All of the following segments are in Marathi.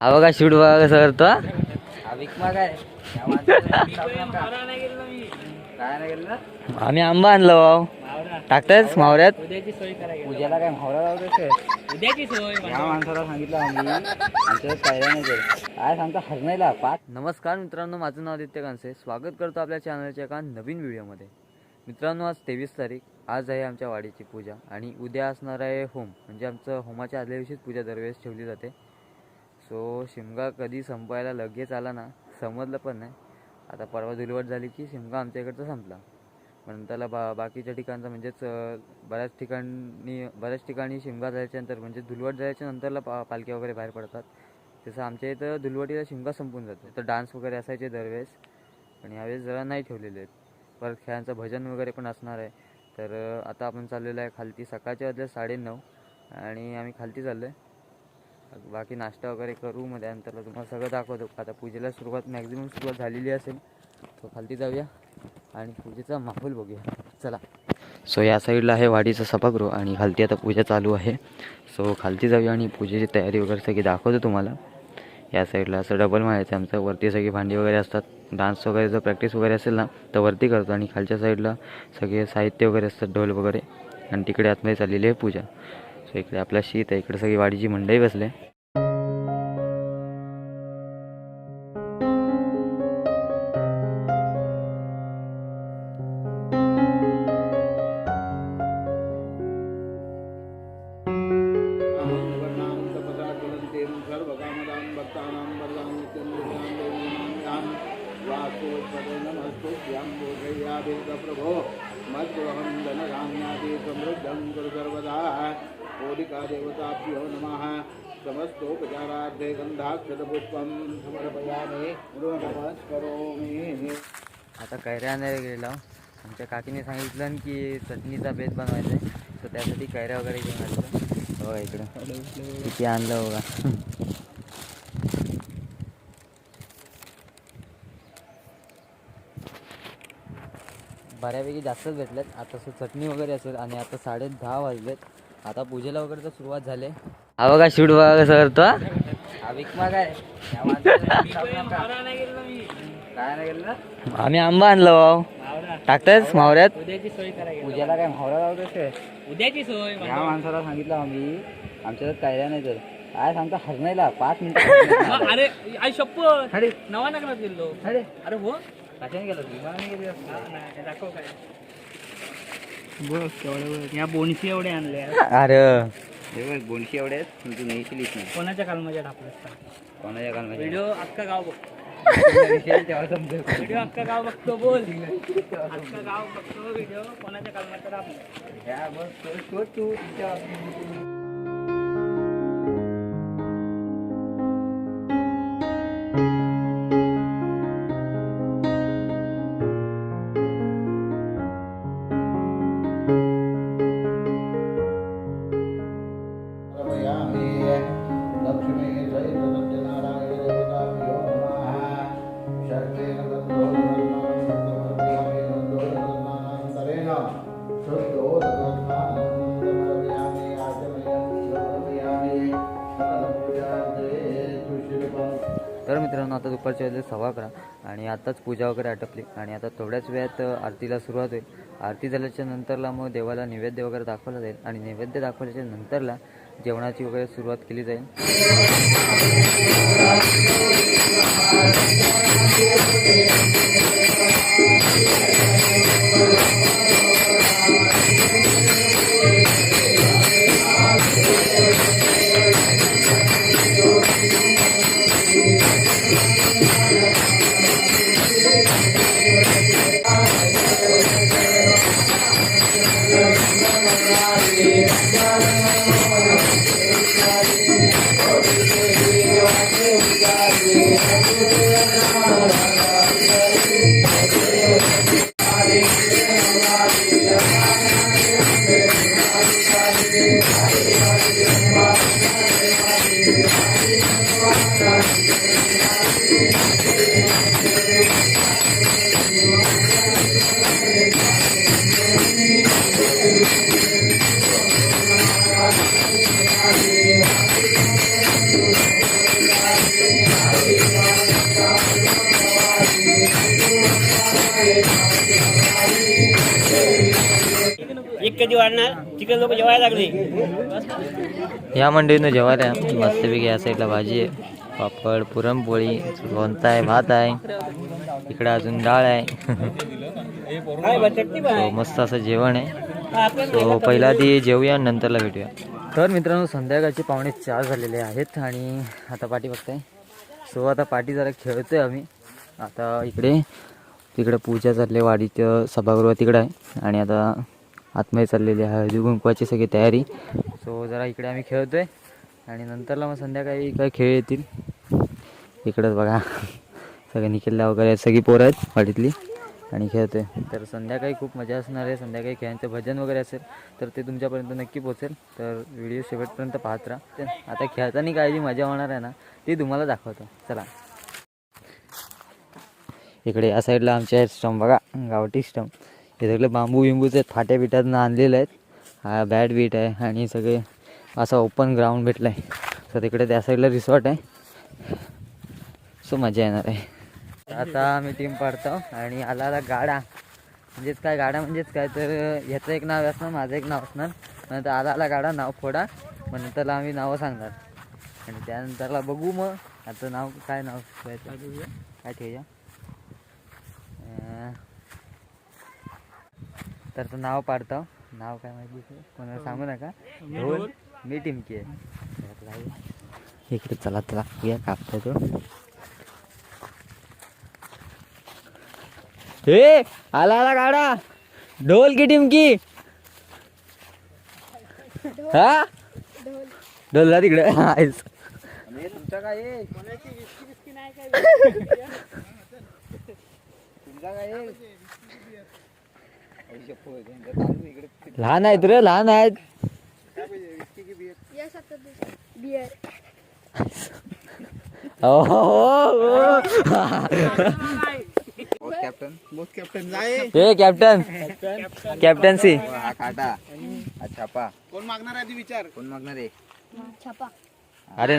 हा बघा शूट बघा कसं करतो आम्ही आंबा आणलो भाऊ. टाकतायच मावऱ्यात? पूजेला काय भावरा लावतोय उद्याची सोय या माणसाला सांगितलं आम्ही. करत काय सांगता हरणायला पाच नमस्कार मित्रांनो माझं नाव आदित्य कांसे. स्वागत करतो आपल्या चॅनलच्या एका नवीन व्हिडिओमध्ये मित्रांनो आज तेवीस तारीख. आज आहे आमच्या वाडीची पूजा. आणि उद्या असणार आहे होम. म्हणजे आमचं होमाच्या आदल्या दिवशीच पूजा दरवेळेस ठेवली जाते. सो शिमगा कधी संपायला लगेच आला ना समजलं पण नाही. आता परवा धुलवट झाली की शिमगा आमच्या इकडचा संपला. पण त्याला बा बाकीच्या ठिकाणचा म्हणजेच बऱ्याच ठिकाणी बऱ्याच ठिकाणी शिमगा म्हणजे जायच्या नंतर म्हणजे धुलवट झाल्याच्या नंतरला पा पालख्या वगैरे बाहेर पडतात. तसं आमच्या इथं धुलवटीला शिमगा संपून जातो. तर डान्स वगैरे असायचे दरवेळेस पण यावेळेस जरा नाही ठेवलेले आहेत. परत खेळांचं भजन वगैरे पण असणार आहे. तर आता आपण चाललेलो आहे खालती सकाळच्या वाजले साडेनऊ आणि आम्ही खालती चाललो आहे बाकी नाश्ता वगैरे करू मग त्यानंतर तुम्हाला सगळं दाखवतो. आता पूजेला सुरुवात मॅक्झिमम सुरुवात झालेली असेल तो खालती जाऊया आणि पूजेचा माहोल बघूया. चला. सो या साईडला आहे वाडीचा सभागृह आणि खालती आता पूजा चालू आहे. सो खालती जाऊया आणि पूजेची तयारी वगैरे सगळी दाखवतो तुम्हाला. या साईडला असं डबल मारायचं आमचं. वरती सगळी भांडी वगैरे असतात. डान्स वगैरे जर प्रॅक्टिस वगैरे असेल ना तर वरती करतो आणि खालच्या साईडला सगळे साहित्य वगैरे असतात ढोल वगैरे. आणि तिकडे आतमध्ये चाललेली आहे पूजा. सो इकडे आपला शीत आहे. इकडे सगळी वाडीची मंडई बसले मद्गृहं धनधान्यादि समृद्धं कुरु सर्वदा। होलिका देवताभ्यो नमः। समस्तोपचारार्थे गन्धाक्षतपुष्पं समर्पयामि। नमस्करोमि आता कैऱ्या आणायला गेलेलो. आमच्या काकीने सांगितलं की चटणीचा बेत बनवायचा आहे. तर त्यासाठी कैऱ्या वगैरे घेऊन आलो बघा इकडं. किती आणलं बघा. बऱ्यापैकी जास्तच भेटलेत. आता असं चटणी वगैरे असेल आणि आता साडे दहा वाजलेत. आता पूजेला वगैरे तर सुरुवात झाली. आहे. हा बघा शूट बघा कसं करतो हा. विकमा काय या माणसाला काय नाही गेलं आम्ही आंबा आणलो भाऊ. टाकतायच मावऱ्यात? उद्याची सोय करायला पूजेला काय भावरा लावतोय उद्याची सोय या माणसाला सांगितलं आम्ही. आमच्याकडे कायदा नाही करत काय सांगता हरणायला पाच मिनिटं अरे आई शप्पथ. अरे नवा नगरात गेलो. अरे अरे हो. हा, या बोनशी एवढे आणले अरे. बोनशी एवढे आहेत पण तू नाही कोणाच्या कालमध्ये टाकलं कोणाच्या कालमध्ये? व्हिडिओ अख्खा गाव बघ. तेव्हा समजेल. व्हिडिओ अख्खा गाव बघतो बोल. अख्खा गाव बघतो व्हिडिओ. कोणाच्या कालमध्ये टाकलं या बघ, तो- तर मित्रांनो आता दुपारच्या वेळेला सव्वा अकरा आणि आत्ताच पूजा वगैरे आटपली. आणि आता थोड्याच वेळात आरतीला सुरुवात होईल. आरती झाल्याच्या नंतरला मग देवाला नैवेद्य वगैरे दाखवला जाईल. आणि नैवेद्य दाखवल्याच्या नंतरला जेवणाची वगैरे सुरुवात केली जाईल. Yeah. कधी वाढणार? तिकडे लोक जेवायला लागले. या मंडळीनं जेवायला या. मस्तपैकी या साईडला भाजी आहे. पापड पुरणपोळी लोणचा आहे भात आहे. इकडे अजून डाळ आहे. मस्त असं जेवण आहे. हा, आपण सो पहिला आधी जेवूया आणि नंतरला भेटूया. तर मित्रांनो संध्याकाळचे पावणे चार झालेले आहेत आणि आता पाठी बघताय. सो आता पाठी जरा खेळतोय आम्ही. आता इकडे तिकडे पूजा चालली वाडीचं सभागृह तिकडं आहे. आणि आता आतमध्ये चाललेली आहे. हळदी कुंकवाची सगळी तयारी. सो जरा इकडे आम्ही खेळतोय. आणि नंतरला मग संध्याकाळी काय खेळ येतील. इकडंच बघा. सगळे निखिलला वगैरे सगळी पोरं आहेत वाडीतली. आणि खेळतोय. तर संध्याकाळी खूप मजा असणार आहे. संध्याकाळी खेळांचं भजन वगैरे असेल तर ते तुमच्यापर्यंत नक्की पोचेल तर व्हिडिओ शेवटपर्यंत पाहत राहा. ते आता खेळताना काय जी मजा होणार आहे ना ती तुम्हाला दाखवतो. चला. इकडे या साईडला आमच्या स्टंप. बघा गावठी स्टंप. हे सगळे बांबू बिंबूचे आहेत फाट्या बिट्यातनं आणलेले आहेत. हा बॅट बीट आहे आणि सगळे असा ओपन ग्राउंड भेटला आहे तर तिकडे त्या साईडला रिसॉर्ट आहे. सो मजा येणार आहे. आता आम्ही टीम पाडतो आणि आला आला गाडा. म्हणजेच काय गाडा म्हणजेच काय? तर ह्याचं एक नाव असणार माझं एक नाव असणार. नंतर आला आला गाडा नाव फोडा मग नंतरला आम्ही नावं सांगणार. आणि त्यानंतरला बघू मग. आता नाव काय नाव? ठेवायचं काय ठेवूया? तर तो नाव पाडतो. नाव काय माहिती कोणाला सांगू नका. ढोल मी टिमकी आहे. इकडे चला चला. या कापतो तो. हे आला आला गाडा. ढोल की टिमकी? हा? ढोलला तिकडे. तुमचा काय आहे? तुमचा काय लहान आहेत रे लहान आहेत. हो, हो, हो. कॅप्टन कॅप्टन कॅप्टन्सी हा काटा हा छापा. कोण मागणार आहे विचार? कोण मागणार आहे? छापा. अरे.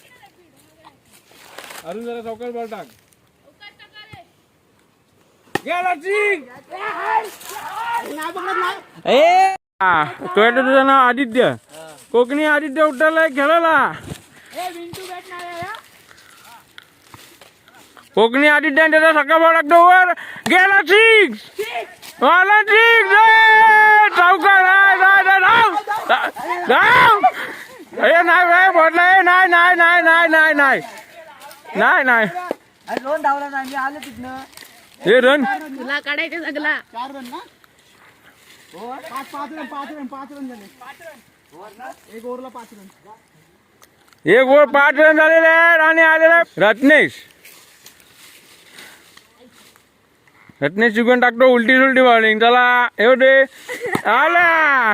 अरुण जरा चौकात बॉल टाक. गेला चिंग ए! तो येतो तुझं नाव आदित्य. कोकणी आदित्य उठलाय हा? कोकणी आदित्य त्याचा सकाळ बॉल टाकतो वर. गेला चिंग वाला चिंग चौकार ए नाही नाही नाही नाही नाही नाही. नाही नाही. अरे लोन धावला नाही आलो तिथन. हे रन. तुला काढायचं सगळा. चार रन ना? हो. एक ओव्हरला पाच रन. ओव्हर पाच रन झालेले आणि आलेले रत्नेश. रत्नेश चुकून टाकतो उलटी सुलटी बॉलिंग चला एवढे. आला.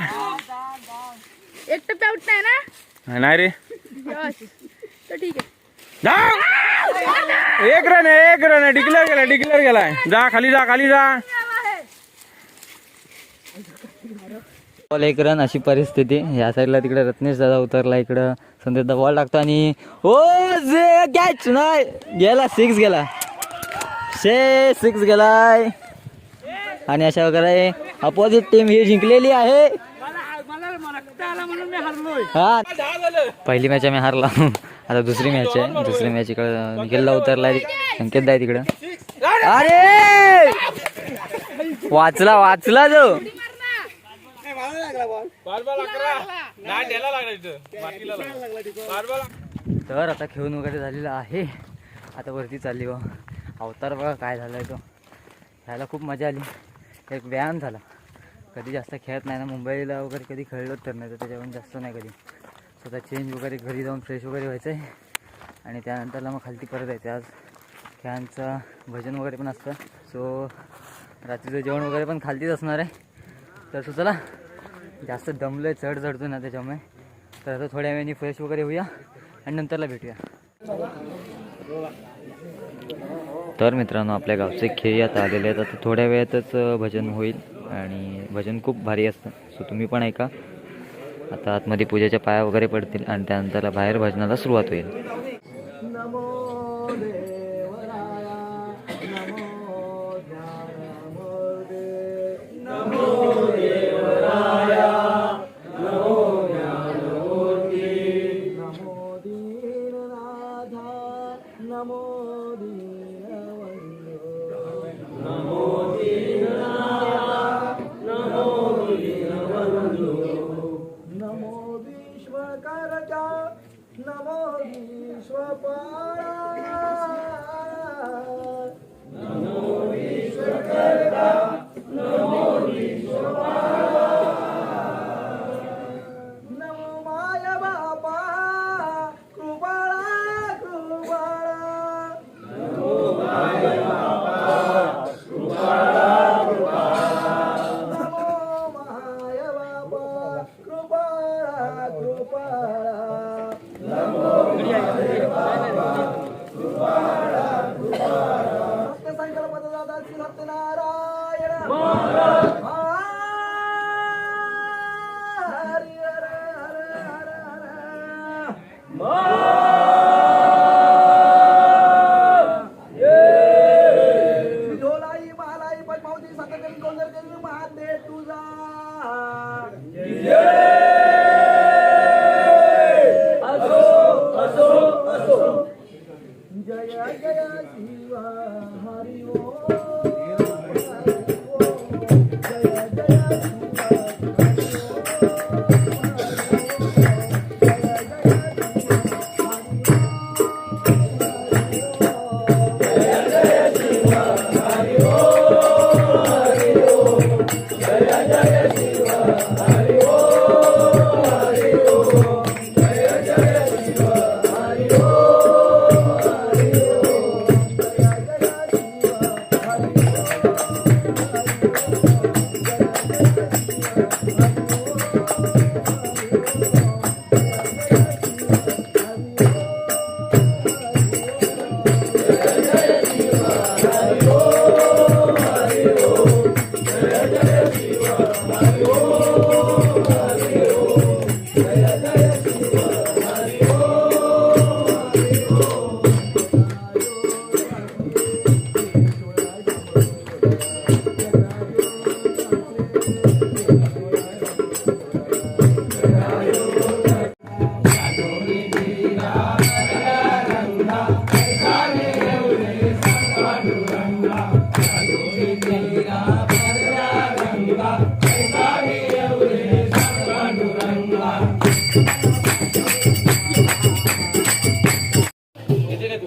एक टप्प्या उठताय ना? नाही रे. ठीक आहे. एक रन आहे एक रन आहे. डिक्लेअर केलाय डिक्लेअर केलाय. जा खाली जा खाली जा. बॉल एक रन अशी परिस्थिती. या साईडला तिकडे रत्नेश दादा उतरला इकडं. संदेश दादा बॉल टाकतो आणि ओ जे कॅच नाही. गेला सिक्स गेला. शे सिक्स गेलाय. आणि अशा प्रकारे अपोजिट टीम ही जिंकलेली आहे. मला मला मला रक्त आला म्हणून मी हरलोय. हा. पहिली मॅच आम्ही हारला. आता दुसरी मॅच आहे. दुसरी मॅच इकडं निखिलला उतरलाय. संकेत आहे तिकडं. अरे! वाचला वाचला जो. तर आता खेळून वगैरे झालेलं आहे. आता वरती चालली बा. अवतार बघा काय झालाय तो. खेळायला खूप मजा आली. एक व्यायाम झाला. कधी जास्त खेळत नाही ना. मुंबईला वगैरे कधी खेळलोच तर नाही. तर त्याच्यावरून जास्त नाही कधी. स्वतः चेंज वगैरे घरी जाऊन फ्रेश वगैरे व्हायचं आहे आणि त्यानंतरला मग खालती परत यायचं. आज खेळांचं भजन वगैरे पण असतं. सो रात्रीचं जेवण वगैरे पण खालतीच असणार आहे. तर तो चला जास्त आहे चढ चढतो ना त्याच्यामुळे. तर आता थोड्या वेळाने फ्रेश वगैरे होऊया आणि नंतरला भेटूया. तर मित्रांनो आपल्या गावचे खेळी आता आलेले आहेत. आता थोड्या वेळातच भजन होईल. आणि भजन खूप भारी असतं. सो तुम्ही पण ऐका. आता आतमध्ये पूजेच्या पाया वगैरे पडतील आणि त्यानंतर बाहेर भजनाला सुरुवात होईल.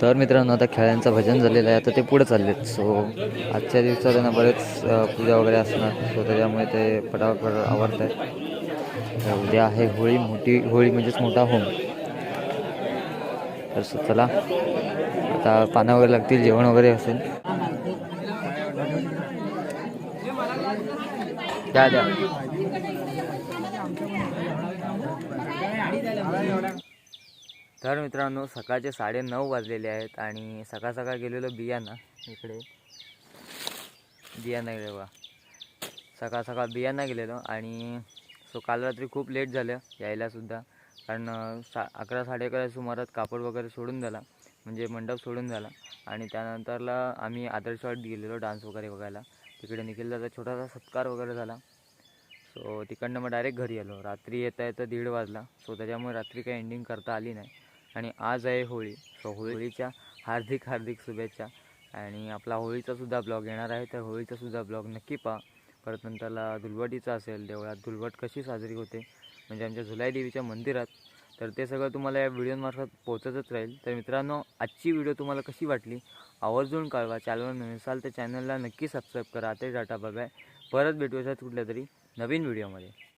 तर मित्रांनो आता खेळ्यांचं भजन झालेलं आहे. आता ते पुढे चाललेत. सो आजच्या दिवसात त्यांना बरेच पूजा वगैरे असणार. सो त्याच्यामुळे ते पटापट आवडत आहेत उद्या आहे होळी मोठी होळी म्हणजेच मोठा होम. तर सो चला. आता पानं वगैरे लागतील जेवण वगैरे असेल. द्या द्या. तर मित्रांनो सकाळचे साडे नऊ वाजलेले आहेत आणि सकाळ सकाळ गेलेलो बियाणं इकडे. बियाणं गेले बा सकाळ सकाळ बियाणं गेलेलो आणि सो काल रात्री खूप लेट झालं यायलासुद्धा. कारण सा अकरा साडे अकरा सुमारात कापड वगैरे सोडून झाला. म्हणजे मंडप सोडून झाला. आणि त्यानंतरला आम्ही आदर्शवाट गेलेलो डान्स वगैरे बघायला. तिकडे निखिलचा छोटासा सत्कार वगैरे झाला. सो तिकडनं मग डायरेक्ट घरी आलो. रात्री येता येता दीड वाजला. सो त्याच्यामुळे रात्री काही एंडिंग करता आली नाही. आणि आज आहे होळी. सो होळीच्या हार्दिक हार्दिक शुभेच्छा. आणि आपला होळीचा सुद्धा ब्लॉग येणार आहे. तर होळीचा सुद्धा ब्लॉग नक्की पहा. परत नंतरला दुलवटीचा असेल देवळात दुलवट कशी साजरी होते म्हणजे आमच्या झुलाई देवीच्या मंदिरात. तर ते सगळं तुम्हाला या व्हिडिओमार्फत पोहोचतच राहील. तर मित्रांनो आजची व्हिडिओ तुम्हाला कशी वाटली? आवर्जून कळवा. चॅनलवर नसाल तर चॅनलला नक्की सबस्क्राईब करा. ते डाटा बाय परत भेटू अशाच कुठल्या तरी नवीन व्हिडिओमध्ये.